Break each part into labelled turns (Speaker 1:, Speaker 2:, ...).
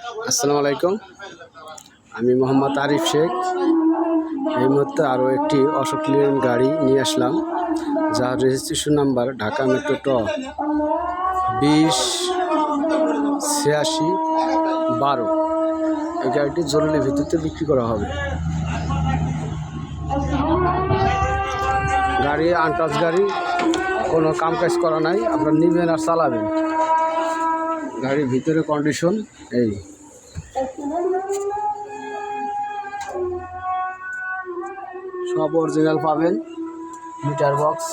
Speaker 1: আসসালামু আলাইকুম। আমি মোহাম্মদ আরিফ শেখ। এই মুহূর্তে আরও একটি অশোক লেন গাড়ি নিয়ে আসলাম, যার রেজিস্ট্রেশন নাম্বার ঢাকা মেট্রো ট বিশ ছিয়াশি বারো। এই গাড়িটি জরুরি ভিত্তিতে বিক্রি করা হবে। গাড়ি আনটাচ গাড়ি, কোনো কাম কাজ করা নাই, আপনার নিবেন আর চালাবেন। গাড়ির ভিতরে কন্ডিশন এই। সব অরিজিনাল পাবেন। Meter box.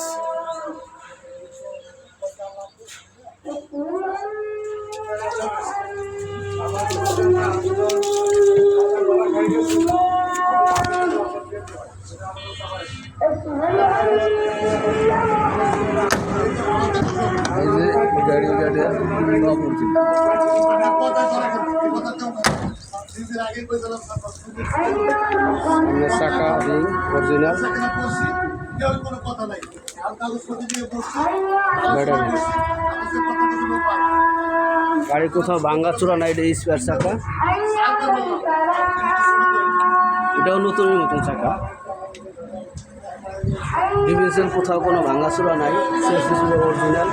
Speaker 1: এই যে গাড়ি গাড়ি কোথাও ভাঙ্গা চূড়া নাই স্পেয়ার চাকা। এটাও নতুনই নতুন চাকা। ডিভিশন কোথাও কোনো ভাঙ্গা চূড়া নাই ছিল অরিজিনাল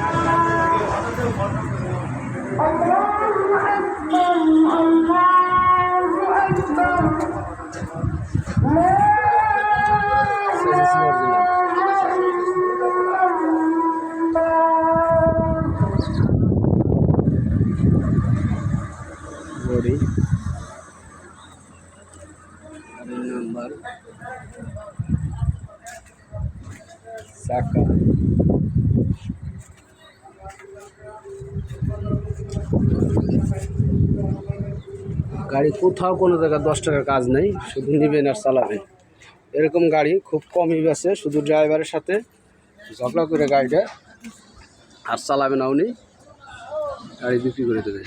Speaker 1: নাম্বার চাকা গাড়ি কোথাও কোনো জায়গায় দশ টাকার কাজ নেই, শুধু নেবেন আর চালাবেন। এরকম গাড়ি খুব কমই বেছে শুধু ড্রাইভারের সাথে ঝগড়া করে গাড়িটা আর চালাবে না উনি, গাড়ি বিক্রি করে দেবে।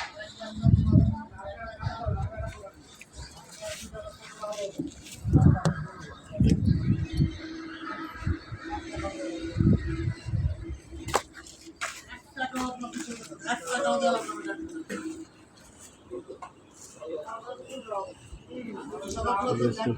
Speaker 1: 这个是